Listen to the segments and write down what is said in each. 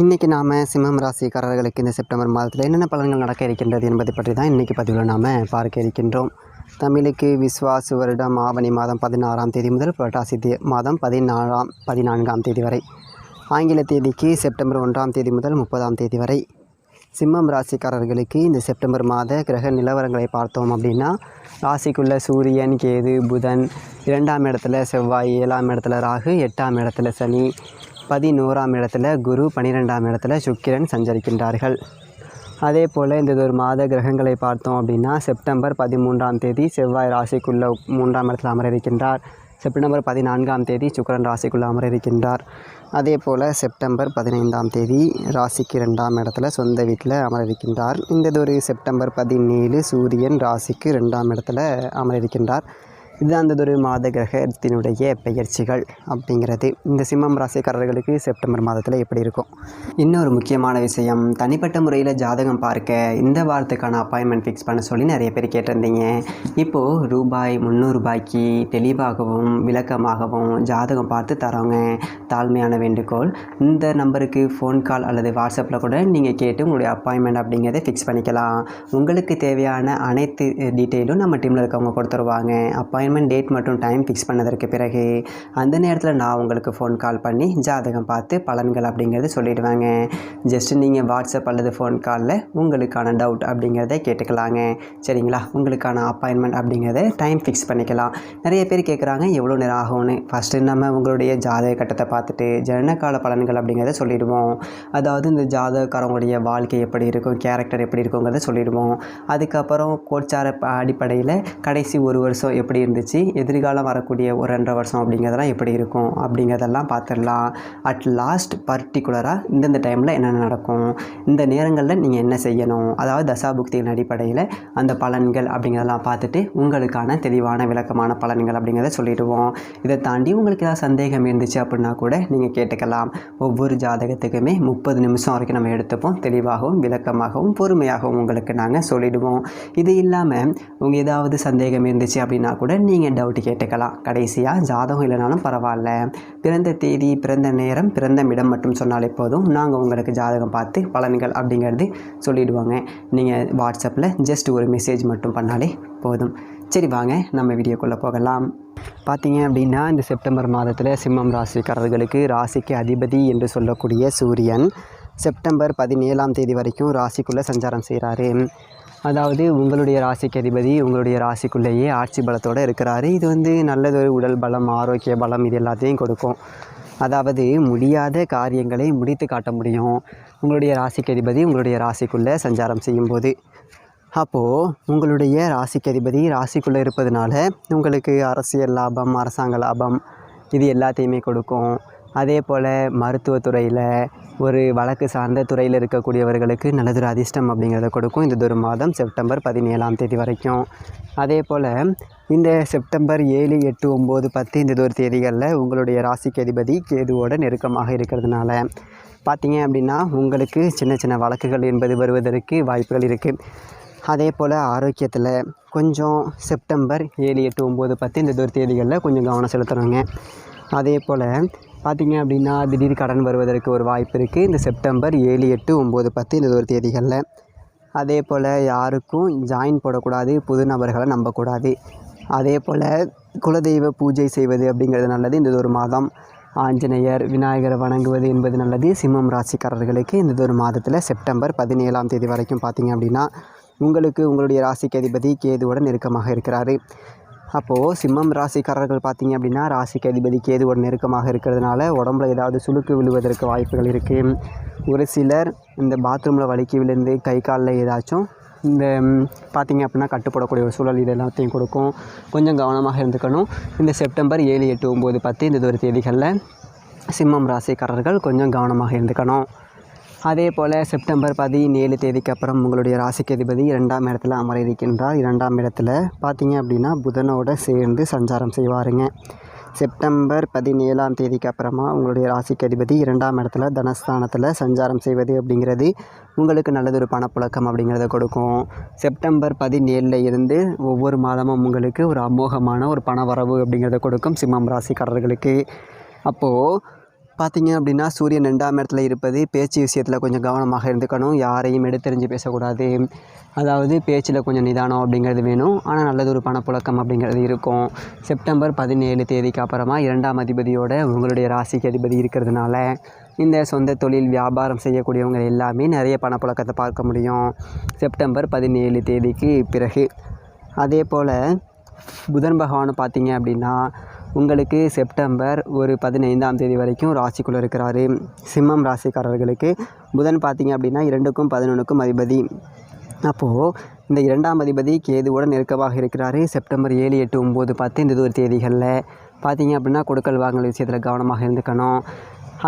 இன்றைக்கி நாம் சிம்மம் ராசிக்காரர்களுக்கு இந்த செப்டம்பர் மாதத்தில் என்னென்ன பலன்கள் நடக்க இருக்கின்றது என்பதை பற்றி தான் இன்றைக்கி பதிவில் நாம் பார்க்க இருக்கின்றோம். தமிழுக்கு விஸ்வாசு வருடம் ஆவணி மாதம் பதினாறாம் தேதி முதல் புரட்டாசி தே மாதம் பதினாறாம் பதினான்காம் தேதி வரை. ஆங்கில தேதிக்கு செப்டம்பர் ஒன்றாம் தேதி முதல் முப்பதாம் தேதி வரை. சிம்மம் ராசிக்காரர்களுக்கு இந்த செப்டம்பர் மாத கிரக நிலவரங்களை பார்த்தோம் அப்படின்னா ராசிக்குள்ள சூரியன் கேது புதன் இரண்டாம் இடத்துல செவ்வாய் ஏழாம் இடத்துல ராகு எட்டாம் இடத்துல சனி பதினோராம் இடத்துல குரு பன்னிரெண்டாம் இடத்துல சுக்கிரன் சஞ்சரிக்கின்றார்கள். அதே போல் இந்த ஒரு மாத கிரகங்களை பார்த்தோம் அப்படின்னா செப்டம்பர் பதிமூன்றாம் தேதி செவ்வாய் ராசிக்குள்ளே மூன்றாம் இடத்தில் அமர இருக்கின்றார் செப்டம்பர் பதினான்காம் தேதி சுக்கிரன் ராசிக்குள்ளே அமர இருக்கின்றார் அதே போல் செப்டம்பர் பதினைந்தாம் தேதி ராசிக்கு ரெண்டாம் இடத்துல சொந்த வீட்டில் அமர இருக்கின்றார் இந்த ஒரு செப்டம்பர் பதினேழு சூரியன் ராசிக்கு ரெண்டாம் இடத்துல அமர இருக்கின்றார் இதுதான் அந்த மாத கிரகத்தினுடைய பெயர்ச்சிகள் அப்படிங்கிறது இந்த சிம்மம் ராசிக்காரர்களுக்கு செப்டம்பர் மாதத்தில் எப்படி இருக்கும்? இன்னொரு முக்கியமான விஷயம் தனிப்பட்ட முறையில் ஜாதகம் பார்க்க இந்த வாரத்துக்கான அப்பாயின்மெண்ட் ஃபிக்ஸ் பண்ண சொல்லி நிறைய பேர் கேட்டிருந்தீங்க. இப்போது ரூபாய் முந்நூறுபாய்க்கு தெளிவாகவும் விளக்கமாகவும் ஜாதகம் பார்த்து தரோங்க தாழ்மையான வேண்டுகோள் இந்த நம்பருக்கு ஃபோன் கால் அல்லது வாட்ஸ்அப்பில் கூட நீங்கள் கேட்டு உங்களுடைய அப்பாயின்மெண்ட் அப்படிங்கிறத ஃபிக்ஸ் பண்ணிக்கலாம். உங்களுக்கு தேவையான அனைத்து டீட்டெயிலும் நம்ம டீமில் இருக்கவங்க கொடுத்துருவாங்க. அப்பாயின்மெண்ட் டேட் மற்றும் டைம் ஃபிக்ஸ் பண்ணதற்கு பிறகு அந்த நேரத்தில் நான் உங்களுக்கு ஃபோன் கால் பண்ணி ஜாதகம் பார்த்து பலன்கள் அப்படிங்கிறது சொல்லிவிடுவாங்க ஜஸ்ட் நீங்கள் வாட்ஸ்அப் அல்லது ஃபோன் காலில் உங்களுக்கான டவுட் அப்படிங்கிறத கேட்டுக்கலாங்க. சரிங்களா? உங்களுக்கான அப்பாயின்மெண்ட் அப்படிங்கிறத டைம் ஃபிக்ஸ் பண்ணிக்கலாம். நிறைய பேர் கேட்குறாங்க எவ்வளோ நேரம் ஆகும்னு? ஃபஸ்ட்டு நம்ம உங்களுடைய ஜாதக கட்டத்தை பார்த்துட்டு ஜனனகால பலன்கள் அப்படிங்கிறத சொல்லிடுவோம். அதாவது இந்த ஜாதகக்காரங்களுடைய வாழ்க்கை எப்படி இருக்கும் கேரக்டர் எப்படி இருக்குங்கிறத சொல்லிடுவோம். அதுக்கப்புறம் கோச்சார அடிப்படையில் கடைசி ஒரு வருஷம் எப்படி இருந்துச்சு எதிர்காலம் வரக்கூடிய ஒரு ரெண்டரை வருஷம் அப்படிங்கிறதெல்லாம் எப்படி இருக்கும்? அப்படிங்கிறதெல்லாம் பார்த்துடலாம். அட் லாஸ்ட் பர்டிகுலராக இந்தந்த டைமில் என்னென்ன நடக்கும்? இந்த நேரங்களில் நீங்கள் என்ன செய்யணும்? அதாவது தசாபுக்தியின் அடிப்படையில் அந்த பலன்கள் அப்படிங்கிறதெல்லாம் பார்த்துட்டு உங்களுக்கான தெளிவான விளக்கமான பலன்கள் அப்படிங்கிறத சொல்லிடுவோம். இதை தாண்டி உங்களுக்கு ஏதாவது சந்தேகம் இருந்துச்சு அப்படின்னா கூட நீங்கள் கேட்டுக்கலாம். ஒவ்வொரு ஜாதகத்துக்குமே முப்பது நிமிஷம் வரைக்கும் நம்ம எடுத்துப்போம். தெளிவாகவும் விளக்கமாகவும் பொறுமையாகவும் உங்களுக்கு நாங்கள் சொல்லிடுவோம். இது இல்லாமல் உங்கள் ஏதாவது சந்தேகம் இருந்துச்சு அப்படின்னா கூட நீங்கள் டவுட் கேட்டுக்கலாம். கடைசியாக ஜாதகம் இல்லைனாலும் பரவாயில்ல. பிறந்த தேதி பிறந்த நேரம் பிறந்த இடம் மட்டும் சொன்னாலே போதும். நாங்கள் உங்களுக்கு ஜாதகம் பார்த்து பலன்கள் அப்படிங்கிறது சொல்லிவிடுவாங்க நீங்கள் வாட்ஸ்அப்பில் ஜஸ்ட் ஒரு மெசேஜ் மட்டும் பண்ணாலே போதும். சரி வாங்க. நம்ம வீடியோக்குள்ளே போகலாம். பார்த்தீங்க அப்படின்னா இந்த செப்டம்பர் மாதத்தில் சிம்மம் ராசிக்காரர்களுக்கு ராசிக்கு அதிபதி என்று சொல்லக்கூடிய சூரியன் செப்டம்பர் பதினேழாம் தேதி வரைக்கும் ராசிக்குள்ளே சஞ்சாரம் செய்கிறாரு அதாவது உங்களுடைய ராசிக்கு அதிபதி உங்களுடைய ராசிக்குள்ளேயே ஆட்சி பலத்தோடு இருக்கிறாரு. இது வந்து நல்லதொரு உடல் பலம் ஆரோக்கிய பலம் இது எல்லாத்தையும் கொடுக்கும். அதாவது முடியாத காரியங்களை முடித்து காட்ட முடியும். உங்களுடைய ராசிக்கு அதிபதி உங்களுடைய ராசிக்குள்ளே சஞ்சாரம் செய்யும்போது. அப்போது உங்களுடைய ராசிக்கு அதிபதி ராசிக்குள்ளே இருப்பதனால உங்களுக்கு அரசியல் லாபம் அரசாங்க லாபம் இது எல்லாத்தையுமே கொடுக்கும். அதே போல் மருத்துவத்துறையில் ஒரு வழக்கு சார்ந்த துறையில் இருக்கக்கூடியவர்களுக்கு நல்லதொரு அதிர்ஷ்டம் அப்படிங்கிறத கொடுக்கும். இந்த ஒரு மாதம் செப்டம்பர் பதினேழாம் தேதி வரைக்கும். அதே போல் இந்த செப்டம்பர் ஏழு எட்டு ஒம்பது பத்து இந்த ஒரு தேதிகளில் உங்களுடைய ராசிக்கு அதிபதி கேதுவோட நெருக்கமாக இருக்கிறதுனால பார்த்தீங்க அப்படின்னா உங்களுக்கு சின்ன சின்ன வழக்குகள் என்பது வருவதற்கு வாய்ப்புகள் இருக்குது அதே போல் ஆரோக்கியத்தில் கொஞ்சம் செப்டம்பர் ஏழு எட்டு ஒம்பது பத்து இந்த ஒரு தேதிகளில் கொஞ்சம் கவனம் செலுத்தணுங்க. அதே போல் பார்த்திங்க அப்படின்னா திடீர் கடன் வருவதற்கு ஒரு வாய்ப்பு இருக்குது இந்த செப்டம்பர் ஏழு எட்டு ஒம்பது பத்து இந்த ஒரு தேதிகளில். அதே போல் யாருக்கும் ஜாயின் போடக்கூடாது புது நபர்களை நம்பக்கூடாது. அதே போல் குலதெய்வ பூஜை செய்வது அப்படிங்கிறது நல்லது. இந்த ஒரு மாதம் ஆஞ்சநேயர் விநாயகரை வணங்குவது என்பது நல்லது. சிம்மம் ராசிக்காரர்களுக்கு இந்த ஒரு மாதத்தில் செப்டம்பர் பதினேழாம் தேதி வரைக்கும் பார்த்தீங்க அப்படின்னா உங்களுக்கு உங்களுடைய ராசிக்கு அதிபதி கேதுவுடன் நெருக்கமாக இருக்கிறாரு. அப்போது சிம்மம் ராசிக்காரர்கள் பார்த்தீங்க அப்படின்னா ராசிக்கு அதிபதி ஒரு நெருக்கமாக இருக்கிறதுனால உடம்புல ஏதாவது சுழுக்கு விழுவதற்கு வாய்ப்புகள் இருக்குது ஒரு சிலர் இந்த பாத்ரூமில் வலிக்கு விழுந்து கை காலில் ஏதாச்சும் இந்த பார்த்திங்க பார்த்தீங்க அப்படின்னா கட்டுப்படக்கூடிய ஒரு சூழல் இது எல்லாத்தையும் கொடுக்கும். கொஞ்சம் கவனமாக இருந்துக்கணும். இந்த செப்டம்பர் ஏழு எட்டு ஒம்பது பத்து இந்த ஒரு தேதிகளில் சிம்மம் ராசிக்காரர்கள் கொஞ்சம் கவனமாக இருந்துக்கணும். அதே போல் செப்டம்பர் பதினேழு தேதிக்கு அப்புறம் உங்களுடைய ராசிக்கு அதிபதி இரண்டாம் இடத்துல அமர இருக்கின்றார் இரண்டாம் இடத்துல பார்த்தீங்க அப்படின்னா புதனோடு சேர்ந்து சஞ்சாரம் செய்வாருங்க. செப்டம்பர் பதினேழாம் தேதிக்கு அப்புறமா உங்களுடைய ராசிக்கு அதிபதி இரண்டாம் இடத்துல தனஸ்தானத்தில் சஞ்சாரம் செய்வது அப்படிங்கிறது உங்களுக்கு நல்லதொரு பணப்புழக்கம் அப்படிங்கிறத கொடுக்கும். செப்டம்பர் பதினேழில் இருந்து ஒவ்வொரு மாதமும் உங்களுக்கு ஒரு அமோகமான ஒரு பண வரவு அப்படிங்கிறத கொடுக்கும் சிம்மம் ராசிக்காரர்களுக்கு. அப்போது பார்த்தீங்க அப்படின்னா சூரியன் ரெண்டாம் இடத்துல இருப்பது பேச்சு விஷயத்தில் கொஞ்சம் கவனமாக இருந்துக்கணும். யாரையும் எடுத்தறிஞ்சு பேசக்கூடாது. அதாவது பேச்சில் கொஞ்சம் நிதானம் அப்படிங்கிறது வேணும். ஆனால் நல்லது ஒரு பணப்புழக்கம் அப்படிங்கிறது இருக்கும். செப்டம்பர் பதினேழு தேதிக்கு அப்புறமா இரண்டாம் அதிபதியோட உங்களுடைய ராசிக்கு அதிபதி இருக்கிறதுனால இந்த சொந்த தொழில் வியாபாரம் செய்யக்கூடியவங்க எல்லாமே நிறைய பணப்புழக்கத்தை பார்க்க முடியும். செப்டம்பர் பதினேழு தேதிக்கு பிறகு. அதே போல் புதன் பகவான் பார்த்தீங்க அப்படின்னா உங்களுக்கு செப்டம்பர் ஒரு பதினைந்தாம் தேதி வரைக்கும் ராசிக்குள்ளே இருக்கிறாரு. சிம்மம் ராசிக்காரர்களுக்கு புதன் பார்த்தீங்க அப்படின்னா இரண்டுக்கும் பதினொன்றுக்கும் அதிபதி. அப்போது இந்த இரண்டாம் அதிபதி கேதுவோட நெருக்கமாக இருக்கிறாரு. செப்டம்பர் ஏழு எட்டு ஒம்பது பத்து இந்த ஒரு தேதிகளில் பார்த்தீங்க அப்படின்னா கொடுக்கல் வாங்கல் விஷயத்தில் கவனமாக இருந்துக்கணும்.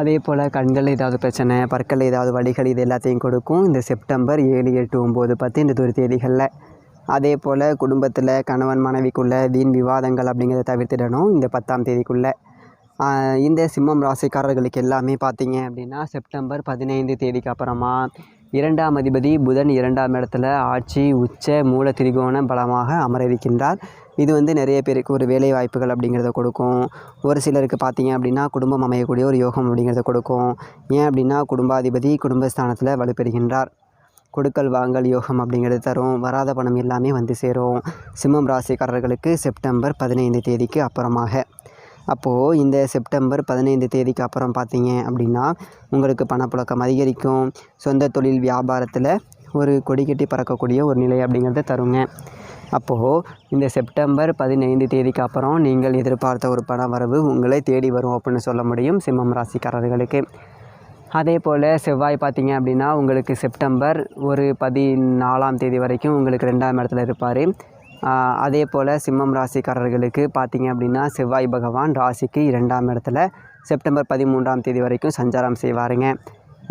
அதே போல் கண்களில் ஏதாவது பிரச்சனை பற்களில் ஏதாவது வழிகள் இது எல்லாத்தையும் கொடுக்கும். இந்த செப்டம்பர் ஏழு எட்டு ஒம்பது பத்து இந்த ஒரு தேதிகளில் அதே போல் குடும்பத்தில் கணவன் மனைவிக்குள்ள வீண் விவாதங்கள் அப்படிங்கிறத தவிர்த்திடணும் இந்த பத்தாம் தேதிக்குள்ளே. இந்த சிம்மம் ராசிக்காரர்களுக்கு எல்லாமே பார்த்தீங்க அப்படின்னா செப்டம்பர் பதினைந்து தேதிக்கு அப்புறமா இரண்டாம் அதிபதி புதன் இரண்டாம் இடத்துல ஆட்சி உச்ச மூல திரிகோண பலமாக அமர இருக்கின்றார் இது வந்து நிறைய பேருக்கு ஒரு வேலை வாய்ப்புகள் அப்படிங்கிறத கொடுக்கும். ஒரு சிலருக்கு பார்த்தீங்க அப்படின்னா குடும்பம் அமையக்கூடிய ஒரு யோகம் அப்படிங்கிறத கொடுக்கும். ஏன் அப்படின்னா குடும்பாதிபதி குடும்பஸ்தானத்தில் வலுப்பெறுகின்றார். கொடுக்கல் வாங்கல் யோகம் அப்படிங்கிறது தரும். வராத பணம் எல்லாமே வந்து சேரும். சிம்மம் ராசிக்காரர்களுக்கு செப்டம்பர் பதினைந்து தேதிக்கு அப்புறமாக. அப்போது இந்த செப்டம்பர் பதினைந்து தேதிக்கு அப்புறம் பார்த்தீங்க அப்படின்னா உங்களுக்கு பணப்புழக்கம் அதிகரிக்கும். சொந்த தொழில் வியாபாரத்தில் ஒரு கொடி கட்டி பறக்கக்கூடிய ஒரு நிலை அப்படிங்கிறத தருங்க. அப்போது இந்த செப்டம்பர் பதினைந்து தேதிக்கு அப்புறம் நீங்கள் எதிர்பார்த்த ஒரு பண வரவு உங்களை தேடி வரும் அப்படின்னு சொல்ல முடியும் சிம்மம் ராசிக்காரர்களுக்கு. அதே போல் செவ்வாய் பார்த்தீங்க அப்படின்னா உங்களுக்கு செப்டம்பர் ஒரு பதினாலாம் தேதி வரைக்கும் உங்களுக்கு ரெண்டாம் இடத்துல இருப்பார். அதே போல் சிம்மம் ராசிக்காரர்களுக்கு பார்த்தீங்க அப்படின்னா செவ்வாய் பகவான் ராசிக்கு இரண்டாம் இடத்துல செப்டம்பர் பதிமூன்றாம் தேதி வரைக்கும் சஞ்சாரம் செய்வாருங்க.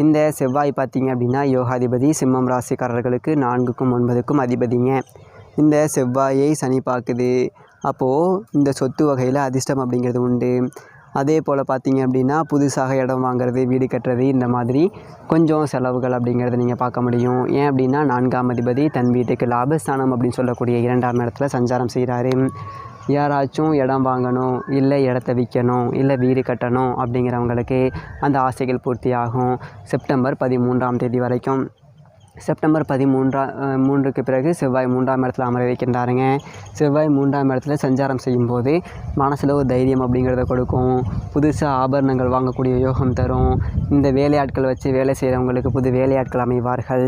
இந்த செவ்வாய் பார்த்தீங்க அப்படின்னா யோகாதிபதி சிம்மம் ராசிக்காரர்களுக்கு நான்குக்கும் ஒன்பதுக்கும் அதிபதிங்க. இந்த செவ்வாயை சனி பார்க்குது. அப்போது இந்த சொத்து வகையில் அதிர்ஷ்டம் அப்படிங்கிறது உண்டு. அதே போல் பார்த்தீங்க அப்படின்னா புதுசாக இடம் வாங்குறது வீடு கட்டுறது இந்த மாதிரி கொஞ்சம் செலவுகள் அப்படிங்கிறத நீங்கள் பார்க்க முடியும். ஏன் அப்படின்னா நான்காம் அதிபதி தன் வீட்டுக்கு லாபஸ்தானம் அப்படின்னு சொல்லக்கூடிய இரண்டாம் இடத்துல சஞ்சாரம் செய்கிறாரு யாராச்சும் இடம் வாங்கணும் இல்லை இடத்த விற்கணும் இல்லை வீடு கட்டணும் அப்படிங்கிறவங்களுக்கு அந்த ஆசைகள் பூர்த்தி ஆகும் செப்டம்பர் பதிமூன்றாம் தேதி வரைக்கும் செப்டம்பர் பதிமூன்றா மூன்றுக்கு பிறகு செவ்வாய் மூன்றாம் இடத்துல அமர வைக்கின்றாருங்க. செவ்வாய் மூன்றாம் இடத்துல சஞ்சாரம் செய்யும்போது மனசில் ஒரு தைரியம் அப்படிங்கிறத கொடுக்கும். புதுசாக ஆபரணங்கள் வாங்கக்கூடிய யோகம் தரும். இந்த வேலையாட்கள் வச்சு வேலை செய்கிறவங்களுக்கு புது வேலையாட்கள் அமைவார்கள்.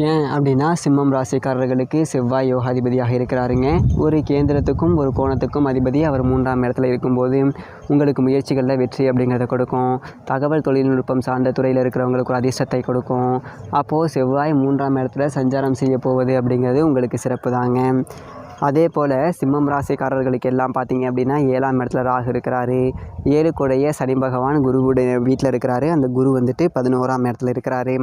ஏன் அப்படின்னா சிம்மம் ராசிக்காரர்களுக்கு செவ்வாய் யோகாதிபதியாக இருக்கிறாருங்க. ஒரு கேந்திரத்துக்கும் ஒரு கோணத்துக்கும் அதிபதி அவர் மூன்றாம் இடத்துல இருக்கும்போது உங்களுக்கு முயற்சிகளில் வெற்றி அப்படிங்கிறத கொடுக்கும். தகவல் தொழில்நுட்பம் சார்ந்த துறையில் இருக்கிறவங்களுக்கு ஒரு அதிர்ஷ்டத்தை கொடுக்கும். அப்போது செவ்வாய் மூன்றாம் இடத்துல சஞ்சாரம் செய்ய போவது அப்படிங்கிறது உங்களுக்கு சிறப்பு தாங்க. அதே போல் சிம்மம் ராசிக்காரர்களுக்கு எல்லாம் பார்த்தீங்க அப்படின்னா ஏழாம் இடத்துல ராகு இருக்கிறாரு. ஏழுக்குடைய சனி பகவான் குருவுடைய வீட்டில் இருக்கிறாரு. அந்த குரு வந்துட்டு பதினோராம் இடத்துல இருக்கிறாரு.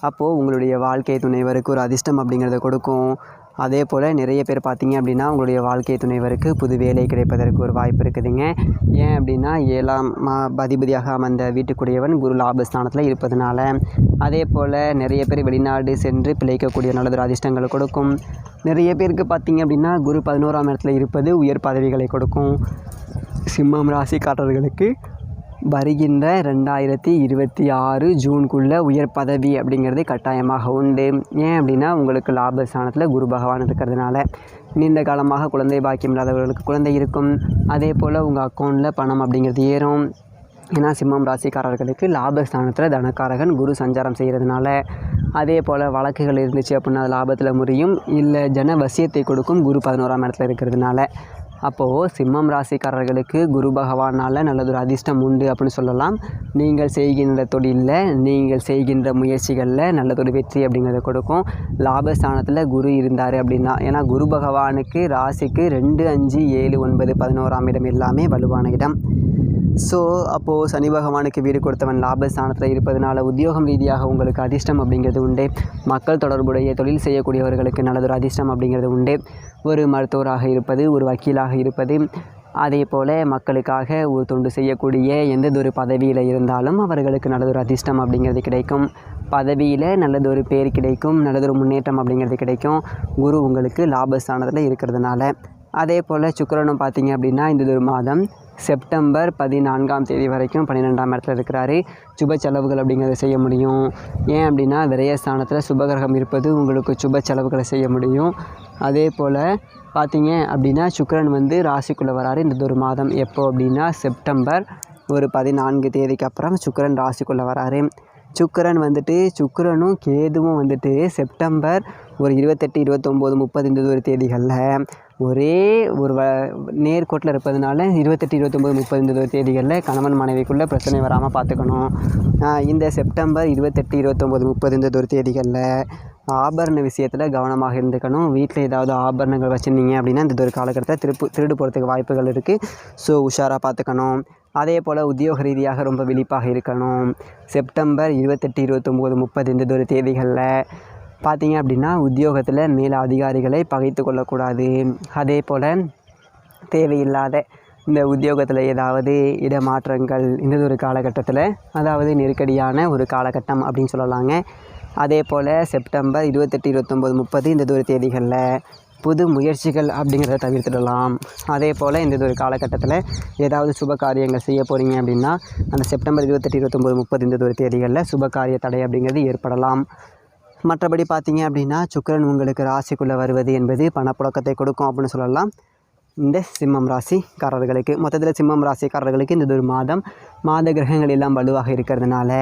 அப்போது உங்களுடைய வாழ்க்கை துணைவருக்கு ஒரு அதிர்ஷ்டம் அப்படிங்கிறத கொடுக்கும். அதே போல் நிறைய பேர் பார்த்தீங்க அப்படின்னா உங்களுடைய வாழ்க்கை துணைவருக்கு புது வேலை கிடைப்பதற்கு ஒரு வாய்ப்பு இருக்குதுங்க. ஏன் அப்படின்னா ஏழாம் மா- அதிபதியாக அமர்ந்த வீட்டுக்குடையவன் குரு லாபஸ்தானத்தில் இருப்பதனால. அதே போல் நிறைய பேர் வெளிநாடு சென்று பிழைக்கக்கூடிய நல்லதொரு அதிர்ஷ்டங்களை கொடுக்கும். நிறைய பேருக்கு பார்த்தீங்க அப்படின்னா குரு பதினோராம் இடத்துல இருப்பது உயர் பதவிகளை கொடுக்கும். சிம்மம் ராசிக்காரர்களுக்கு வருகின்ற ரெண்டாயிரத்தி இருபத்தி ஆறு ஜூனுக்குள்ளே உயர் பதவி அப்படிங்கிறது கட்டாயமாக உண்டு. ஏன் அப்படின்னா உங்களுக்கு லாபஸ்தானத்தில் குரு பகவான் இருக்கிறதுனால. நீண்ட காலமாக குழந்தை பாக்கியம் இல்லாதவர்களுக்கு குழந்தை இருக்கும். அதே போல் உங்கள் அக்கௌண்ட்டில் பணம் அப்படிங்கிறது ஏறும். ஏன்னா சிம்மம் ராசிக்காரர்களுக்கு லாபஸ்தானத்தில் தனக்காரகன் குரு சஞ்சாரம் செய்கிறதுனால அதே போல் வழக்குகள் இருந்துச்சு அப்படின்னா அது லாபத்தில் முறியும். இல்லை ஜன வசியத்தை கொடுக்கும் குரு பதினோராம் இடத்துல இருக்கிறதுனால. அப்போது சிம்மம் ராசிக்காரர்களுக்கு குரு பகவானால் நல்லதொரு அதிர்ஷ்டம் உண்டு அப்படின்னு சொல்லலாம். நீங்கள் செய்கின்ற தொழிலில் நீங்கள் செய்கின்ற முயற்சிகளில் நல்லதொரு வெற்றி அப்படிங்கிறத கொடுக்கும். லாபஸ்தானத்தில் குரு இருந்தார் அப்படின்னா ஏன்னா குரு பகவானுக்கு ராசிக்கு ரெண்டு அஞ்சு ஏழு ஒன்பது பதினோராம் இடம் எல்லாமே வலுவான இடம். ஸோ அப்போது சனி பகவானுக்கு வீடு கொடுத்தவன் லாபஸ்தானத்தில் இருப்பதனால உத்தியோகம் ரீதியாக உங்களுக்கு அதிர்ஷ்டம் அப்படிங்கிறது உண்டு. மக்கள் தொடர்புடைய தொழில் செய்யக்கூடியவர்களுக்கு நல்லதொரு அதிர்ஷ்டம் அப்படிங்கிறது உண்டு. ஒரு மருத்துவராக இருப்பது ஒரு வக்கீலாக இருப்பது. அதே போல் மக்களுக்காக ஒரு தொண்டு செய்யக்கூடிய எந்ததொரு பதவியில் இருந்தாலும் அவர்களுக்கு நல்லதொரு அதிர்ஷ்டம் அப்படிங்கிறது கிடைக்கும். பதவியில் நல்லதொரு பேர் கிடைக்கும் நல்லதொரு முன்னேற்றம் அப்படிங்கிறது கிடைக்கும். குரு உங்களுக்கு லாபஸ்தானத்தில் இருக்கிறதுனால. அதே போல் சுக்கரனும் பார்த்தீங்க அப்படின்னா இந்த ஒரு மாதம் செப்டம்பர் பதினான்காம் தேதி வரைக்கும் பன்னிரெண்டாம் இடத்துல இருக்கிறாரு. சுப செலவுகள் அப்படிங்கிறத செய்ய முடியும். ஏன் அப்படின்னா விரயஸ்தானத்தில் சுபகிரகம் இருப்பது உங்களுக்கு சுப செலவுகளை செய்ய முடியும். அதே போல் பார்த்தீங்க அப்படின்னா சுக்கரன் வந்து ராசிக்குள்ளே வராரு இந்த ஒரு மாதம். எப்போ அப்படின்னா செப்டம்பர் ஒரு பதினான்கு தேதிக்கு அப்புறம் சுக்கரன் ராசிக்குள்ளே வராரு. சுக்கரன் வந்துட்டு சுக்கிரனும் கேதுவும் வந்துட்டு செப்டம்பர் ஒரு இருபத்தெட்டு இருபத்தொம்போது முப்பது இந்த ஒரு தேதிகளில் ஒரே ஒரு வ நேர்கோட்டில் இருப்பதனால இருபத்தெட்டு இருபத்தொம்போது முப்பது இந்த ஒரு தேதிகளில் கணவன் மனைவிக்குள்ளே பிரச்சனை வராமல் பார்த்துக்கணும். இந்த செப்டம்பர் இருபத்தெட்டு இருபத்தொம்போது முப்பது இந்த ஒரு தேதிகளில் ஆபரண விஷயத்தில் கவனமாக இருந்துக்கணும். வீட்டில் ஏதாவது ஆபரணங்கள் வச்சுருந்தீங்க அப்படின்னா இந்த ஒரு காலகட்டத்தில் திருப்பு திருடு போகிறதுக்கு வாய்ப்புகள் இருக்குது ஸோ உஷாராக பார்த்துக்கணும். அதே போல் உத்தியோக ரீதியாக ரொம்ப விழிப்பாக இருக்கணும். செப்டம்பர் இருபத்தெட்டு இருபத்தொம்போது முப்பது இந்த ஒரு தேதிகளில் பார்த்தீங்க அப்படின்னா உத்தியோகத்தில் மேல் அதிகாரிகளை பகைத்து கொள்ளக்கூடாது. அதே போல் தேவையில்லாத இந்த உத்தியோகத்தில் ஏதாவது இடமாற்றங்கள் இந்த ஒரு காலகட்டத்தில் அதாவது நெருக்கடியான ஒரு காலகட்டம் அப்படின்னு சொல்லலாங்க. அதே போல் செப்டம்பர் இருபத்தெட்டு இருபத்தொம்போது முப்பது இந்த ஒரு தேதிகளில் புது முயற்சிகள் அப்படிங்கிறத தவிர்த்திடலாம். அதே போல் இந்த ஒரு காலகட்டத்தில் ஏதாவது சுப காரியங்கள் செய்ய போகிறீங்க அப்படின்னா அந்த செப்டம்பர் இருபத்தெட்டு இருபத்தொம்போது முப்பது இந்த ஒரு தேதிகளில் சுப காரிய தடை அப்படிங்கிறது ஏற்படலாம். மற்றபடி பார்த்தீங்க அப்படின்னா சுக்கிரன் உங்களுக்கு ராசிக்குள்ளே வருவது என்பது பணப்புழக்கத்தை கொடுக்கும் அப்படின்னு சொல்லலாம். இந்த சிம்மம் ராசிக்காரர்களுக்கு மொத்தத்தில் சிம்மம் ராசிக்காரர்களுக்கு இந்த ஒரு மாதம் மாத கிரகங்கள் எல்லாம் வலுவாக இருக்கிறதுனால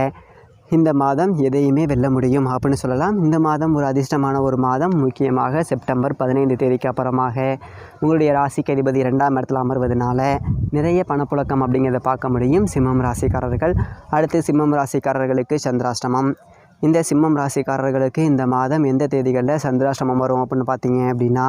இந்த மாதம் எதையுமே வெல்ல முடியும் அப்படின்னு சொல்லலாம். இந்த மாதம் ஒரு அதிர்ஷ்டமான ஒரு மாதம். முக்கியமாக செப்டம்பர் பதினைந்து தேதிக்கு அப்புறமாக உங்களுடைய ராசிக்கு அதிபதி ரெண்டாம் இடத்துல அமர்வதனால நிறைய பணப்புழக்கம் அப்படிங்கிறத பார்க்க முடியும். சிம்மம் ராசிக்காரர்கள். அடுத்து சிம்மம் ராசிக்காரர்களுக்கு சந்திராஷ்டமம். இந்த சிம்மம் ராசிக்காரர்களுக்கு இந்த மாதம் எந்த தேதிகளில் சந்திராஷ்டமம் வரும் அப்படின்னு பார்த்தீங்க அப்படின்னா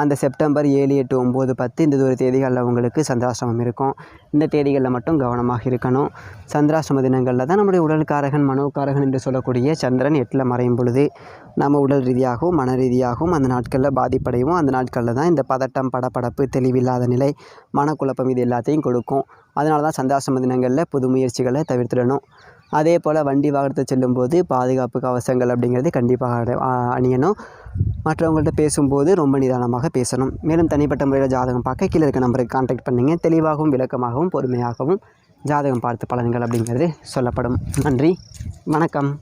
அந்த செப்டம்பர் ஏழு எட்டு ஒம்பது பத்து இந்த ஒரு தேதிகளில் உங்களுக்கு சந்திராஷ்டமம் இருக்கும். இந்த தேதிகளில் மட்டும் கவனமாக இருக்கணும். சந்திராஷ்டம தினங்களில் தான் நம்முடைய உடல்காரகன் மனோக்காரகன் என்று சொல்லக்கூடிய சந்திரன் எட்டில் மறையும் பொழுது நம்ம உடல் ரீதியாகவும் மன ரீதியாகவும் அந்த நாட்களில் பாதிப்படையும் அந்த நாட்களில் தான் இந்த பதட்டம் படப்படப்பு தெளிவில்லாத நிலை மனக்குழப்பம் இது எல்லாத்தையும் கொடுக்கும். அதனால தான் சந்திராசிரம தினங்களில் புது முயற்சிகளை தவிர்த்திடணும். அதே போல் வண்டி வாகனத்தை செல்லும்போது பாதுகாப்பு கவசங்கள் அப்படிங்கிறது கண்டிப்பாக அணியணும். மற்றவங்கள்ட்ட பேசும்போது ரொம்ப நிதானமாக பேசணும். மேலும் தனிப்பட்ட முறையில் ஜாதகம் பார்க்க கீழே இருக்க நம்பருக்கு கான்டாக்ட் பண்ணுங்கள் தெளிவாகவும் விளக்கமாகவும் பொறுமையாகவும் ஜாதகம் பார்த்து பலன்கள் அப்படிங்கிறது சொல்லப்படும். நன்றி. வணக்கம்.